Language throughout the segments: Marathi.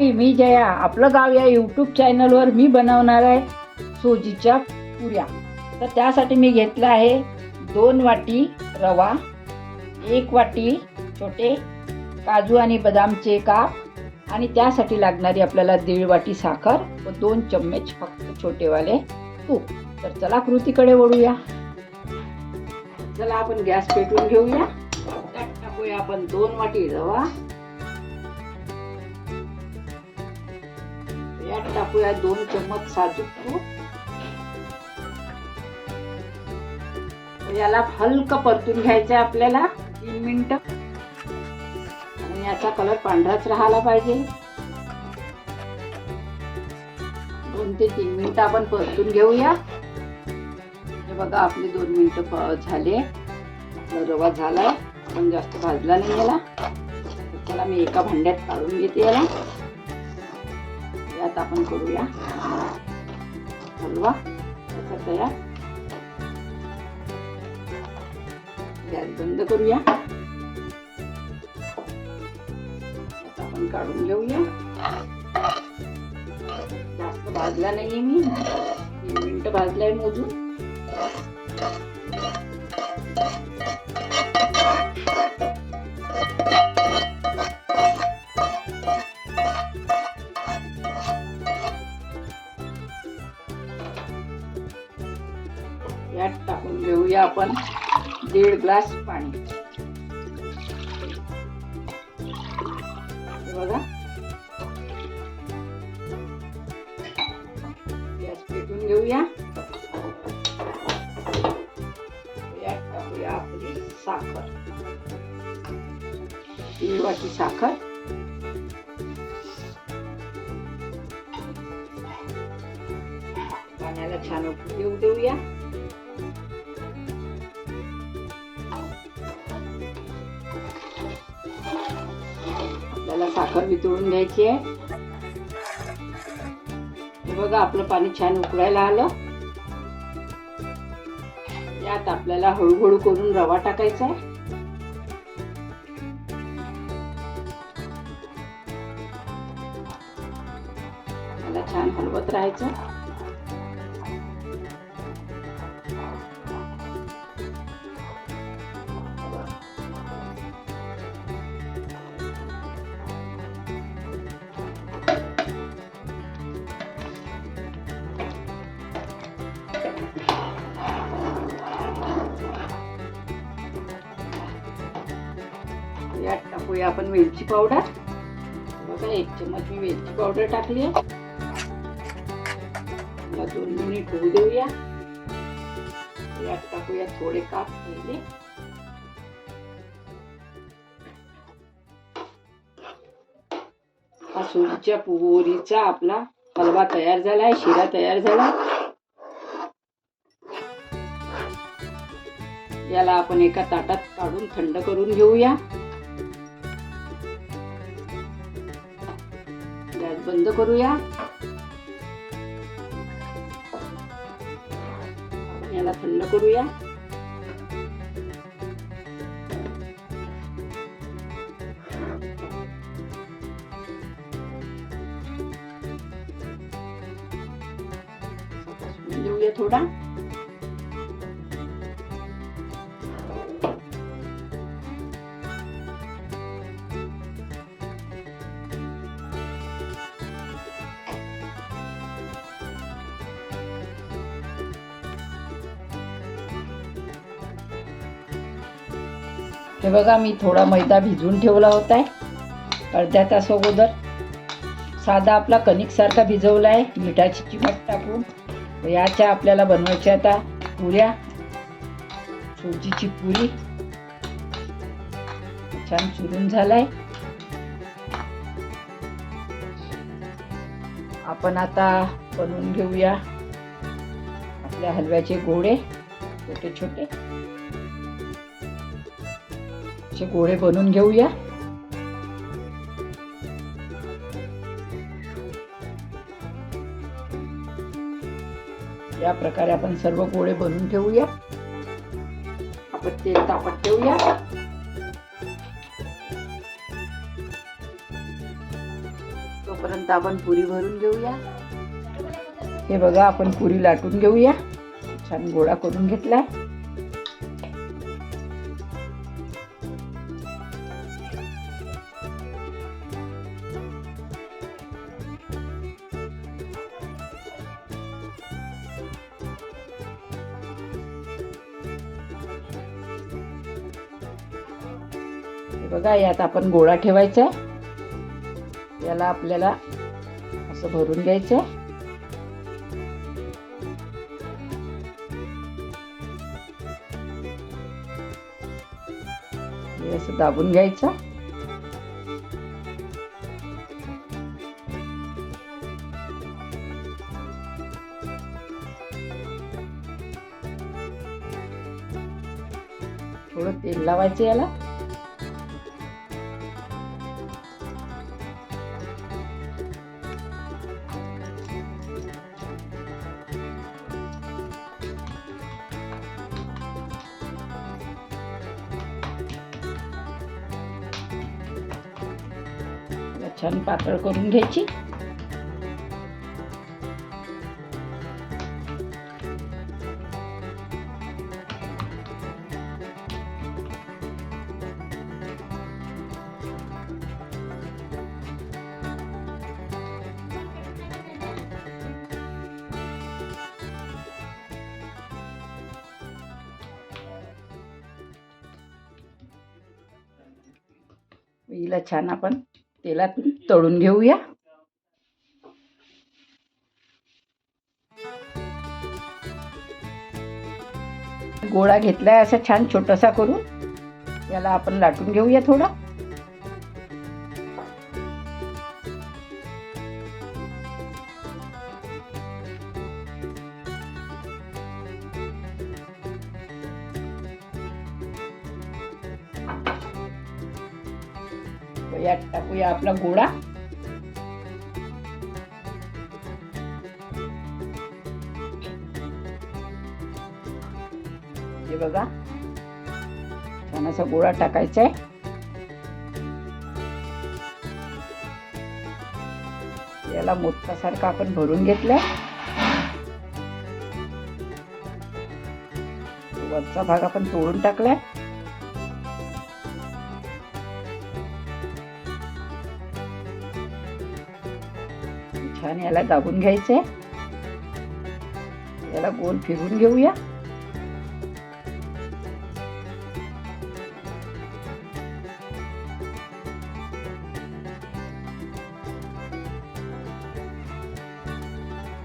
मी जया आपलं गाव या यूट्यूब चॅनलवर मी बनवणार आहे सोजीच्या पुऱ्या. तर त्यासाठी मी घेतलं आहे दोन वाटी रवा एक वाटी छोटे काजू आणि बदामचे काप आणि त्यासाठी लागणारी आपल्याला दीड वाटी साखर व दोन चम्मच फक्त छोटेवाले तूप. तर चला कृतीकडे वळूया. चला आपण गॅस पेटवून घेऊया. त्यात टाकूया आपण दोन वाटी रवा. टाकूया दोन चम्मच साजूक तूप. याला हलकं परतून घ्यायचं आहे आपल्याला तीन मिनिट. आणि याचा कलर पांढराच राहायला पाहिजे. दोन ते तीन मिनिटं आपण परतून घेऊया. हे बघा आपले दोन मिनिटं प- झाले. आपला रवा झाला पण जास्त भाजला नाही याला त्याला मी एका भांड्यात काढून घेते याला. यात आपण करूया. हलवा त्याचा तयार. गॅस बंद करूया. आपण काढून घेऊया. जास्त भाजला नाहीये मी. तीन मिनिटं भाजलाय मोजून. आपण दीड ग्लास पाणी. बघा. गॅस पेटून घेऊया. यात टाकूया आपली साखर. दीड वाटी साखर. पाण्याला छान उकळी येऊ देऊया साखर वितळून घ्यायची आहे. हे बघा आपलं पाणी छान उकळायला आलं. यात आपल्याला हळूहळू करून रवा टाकायचा आहे. छान हलवत राहायचं. टाकूया आपण वेलची पावडर. बघा एक चमच मी वेलची पावडर टाकली आहे. दोन मिनिट होऊ देऊया. यात टाकूया थोडे काप पहिले. हा सोजीच्या पोरीचा आपला हलवा तयार झाला आहे शिरा तयार झाला. याला आपण एका ताटात काढून थंड करून घेऊया. बंद करूया. याला थंड करूया. देऊया थोडा. हे बघा मी थोडा मैदा भिजवून ठेवला होता आहे. अर्ध्या तास अगोदर. साधा आपला कणिकसारखा भिजवला आहे. मिठाची चिमट टाकून. याच्या आपल्याला बनवायच्या आता. पुऱ्या. सोजीची पुरी. छान चुरून झालाय. आपण आता बनवून घेऊया. आपल्या हलव्याचे गोळे. छोटे छोटे असे गोळे बनवून घेऊया. या प्रकारे आपण सर्व गोळे बनवून ठेवूया आपण तेल तापत ठेवूया. तोपर्यंत आपण पुरी भरून घेऊया. हे बघा आपण पुरी लाटून घेऊया. छान गोळा करून घेतलाय. बघा यात आपण गोळा ठेवायचा. याला आपल्याला असं भरून घ्यायचं. हे असं दाबून घ्यायचं. थोडं तेल लावायचं याला. छान पातळ करून घ्यायची. हिला छान आपण तेलातून तळून घेऊया. गोळा घेतलाय असा छान छोटासा करून. याला आपण लाटून घेऊया थोडा. यात टाकूया आपला गोडा हे बघा. छान असा गोळा टाकायचा आहे याला मोदकासारखा आपण भरून घेतलाय. वरचा भाग आपण तोडून टाकलाय. छान याला दाबून घ्यायचंय याला गोल फिरून घेऊया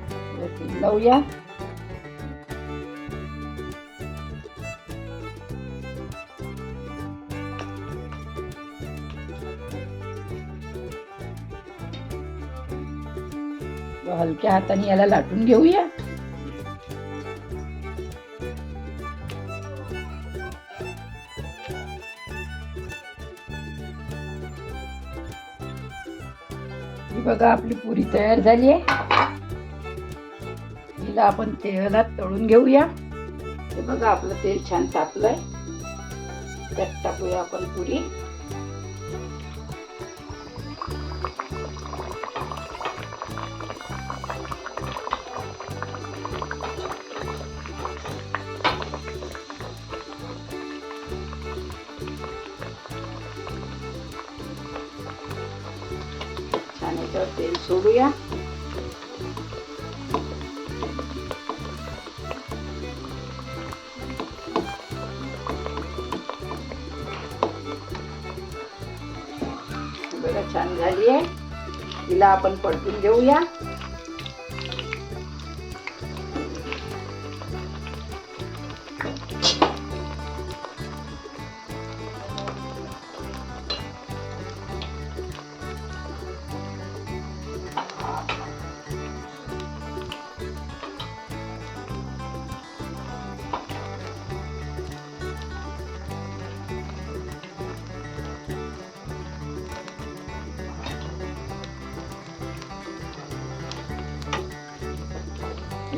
थोडं तेल लावूया हलक्या हाताने याला लाटून घेऊया. ही बघा आपली पुरी तयार झाली आहे. हिला आपण तेलात तळून घेऊया. बघा आपलं तेल छान तापलंय. त्यात टाकूया आपण पुरी. तेल सोडूया बघा छान झाली आहे. तिला आपण परतून घेऊया.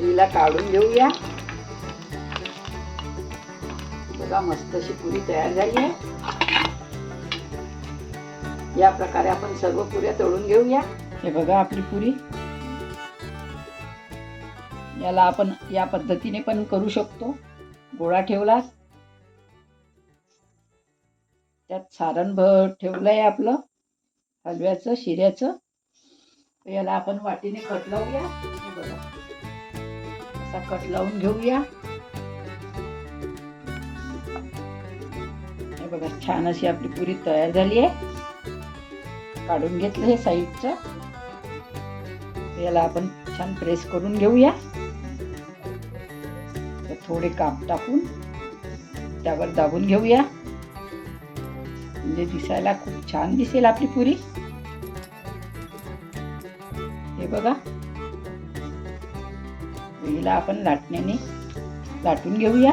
पुरीला काढून घेऊया. बघा मस्त अशी पुरी तयार झाली आहे. या प्रकारे आपण सर्व पुऱ्या तळून घेऊया. हे बघा आपली पुरी. याला आपण या पद्धतीने पण करू शकतो. गोळा ठेवला त्यात सारण भर ठेवलं आहे आपलं. हलव्याचं शिऱ्याचं. याला आपण वाटीने खट लावूया. हे बघा. असा कट लावून घेऊया. हे बघा छान अशी आपली पुरी तयार झाली आहे. काढून घेतलं हे साईडचं. याला आपण छान प्रेस करून घेऊया. थोडे काप टाकून त्यावर दाबून घेऊया. म्हणजे दिसायला खूप छान दिसेल आपली पुरी. हे बघा हिला आपण लाटण्याने लाटून घेऊया.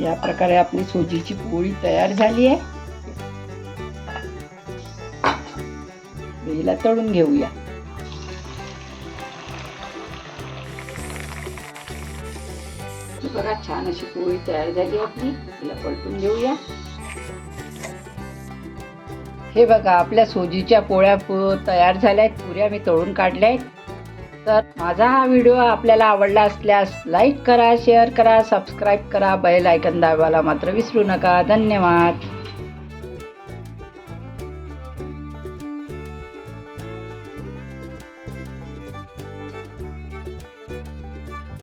या प्रकारे आपली सोजीची पोळी तयार झाली आहे. हिला तळून घेऊया. छान अशी पोळी तयार झाली आपली. तिला पलटून घेऊया. हे बघा आपल्या सोजीच्या पोळ्या तयार झाल्या आहेत पुऱ्या मी तळून काढल्या आहेत तर माझा हा व्हिडिओ आपल्याला आवडला असल्यास लाईक करा शेअर करा सबस्क्राईब करा. बेल आयकन दाबायला मात्र विसरू नका. धन्यवाद.